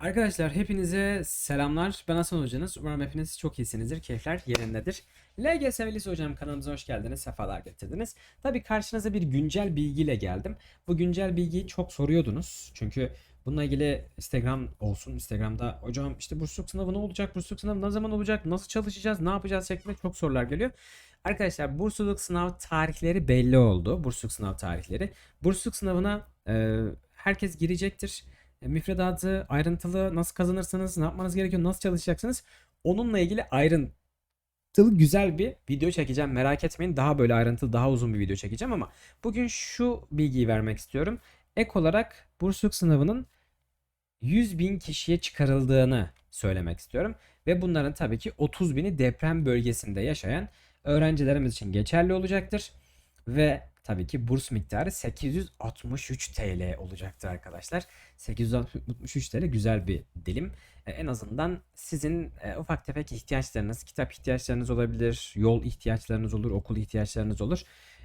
Arkadaşlar hepinize selamlar. Ben Hasan Hocanız. Umarım hepiniz çok iyisinizdir. Keyifler yerindedir. LGS ve Hocam kanalımıza hoş geldiniz. Sefalar getirdiniz. Tabii karşınıza bir güncel bilgiyle geldim. Bu güncel bilgiyi çok soruyordunuz. Çünkü bununla ilgili Instagram olsun. Instagram'da hocam işte bursluluk sınavı ne olacak? Bursluluk sınavı ne zaman olacak? Nasıl çalışacağız? Ne yapacağız? şeklinde çok sorular geliyor. Arkadaşlar bursluluk sınav tarihleri belli oldu. Bursluluk sınav tarihleri. Bursluluk sınavına e, herkes girecektir. E, müfredatı, ayrıntılı nasıl kazanırsınız, ne yapmanız gerekiyor, nasıl çalışacaksınız onunla ilgili ayrıntılı güzel bir video çekeceğim. Merak etmeyin daha böyle ayrıntılı, daha uzun bir video çekeceğim ama bugün şu bilgiyi vermek istiyorum. Ek olarak bursluluk sınavının 100 bin kişiye çıkarıldığını söylemek istiyorum. Ve bunların tabii ki 30 bini deprem bölgesinde yaşayan öğrencilerimiz için geçerli olacaktır. Ve tabii ki burs miktarı 863 TL olacaktır arkadaşlar. 863 TL güzel bir dilim. E, en azından sizin e, ufak tefek ihtiyaçlarınız, kitap ihtiyaçlarınız olabilir, yol ihtiyaçlarınız olur, okul ihtiyaçlarınız olur.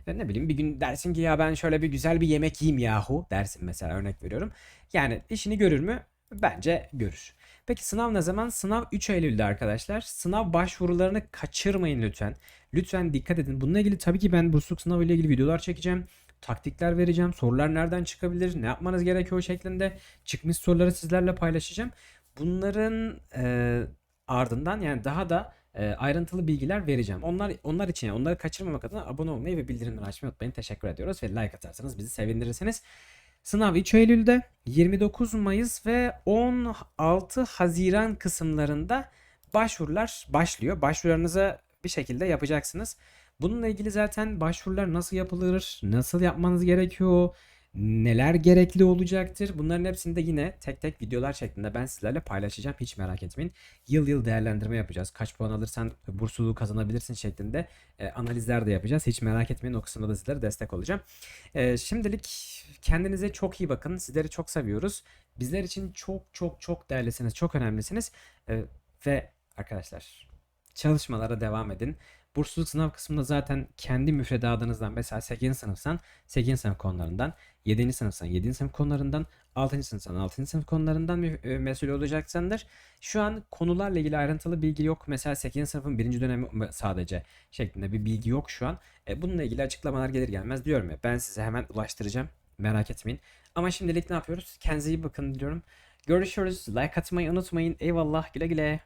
E, ne bileyim bir gün dersin ki ya ben şöyle bir güzel bir yemek yiyeyim yahu dersin mesela örnek veriyorum. Yani işini görür mü? Bence görür. Peki sınav ne zaman? Sınav 3 Eylül'de arkadaşlar. Sınav başvurularını kaçırmayın lütfen. Lütfen dikkat edin. Bununla ilgili tabii ki ben bursluluk sınavı ile ilgili videolar çekeceğim. Taktikler vereceğim. Sorular nereden çıkabilir? Ne yapmanız gerekiyor şeklinde. Çıkmış soruları sizlerle paylaşacağım. Bunların e, ardından yani daha da e, ayrıntılı bilgiler vereceğim. Onlar onlar için yani onları kaçırmamak adına abone olmayı ve bildirimleri açmayı unutmayın. Teşekkür ediyoruz ve like atarsanız bizi sevindirirsiniz. Sınav 3 Eylül'de 29 Mayıs ve 16 Haziran kısımlarında başvurular başlıyor. Başvurularınızı bir şekilde yapacaksınız. Bununla ilgili zaten başvurular nasıl yapılır, nasıl yapmanız gerekiyor, neler gerekli olacaktır. Bunların hepsini de yine tek tek videolar şeklinde ben sizlerle paylaşacağım. Hiç merak etmeyin. Yıl yıl değerlendirme yapacağız. Kaç puan alırsan bursluluğu kazanabilirsin şeklinde e, analizler de yapacağız. Hiç merak etmeyin. O kısımda da sizlere destek olacağım. E, şimdilik kendinize çok iyi bakın. Sizleri çok seviyoruz. Bizler için çok çok çok değerlisiniz. Çok önemlisiniz. E, ve arkadaşlar çalışmalara devam edin. Bursluluk sınav kısmında zaten kendi müfredatınızdan mesela 8. sınıfsan 8. sınıf konularından, 7. sınıfsan 7. sınıf konularından, 6. sınıfsan 6. sınıf konularından mesul olacaksındır. Şu an konularla ilgili ayrıntılı bilgi yok. Mesela 8. sınıfın 1. dönemi sadece şeklinde bir bilgi yok şu an. E, bununla ilgili açıklamalar gelir gelmez diyorum ya ben size hemen ulaştıracağım. Merak etmeyin. Ama şimdilik ne yapıyoruz? Kendinize iyi bakın diyorum. Görüşürüz. Like atmayı unutmayın. Eyvallah. Güle güle.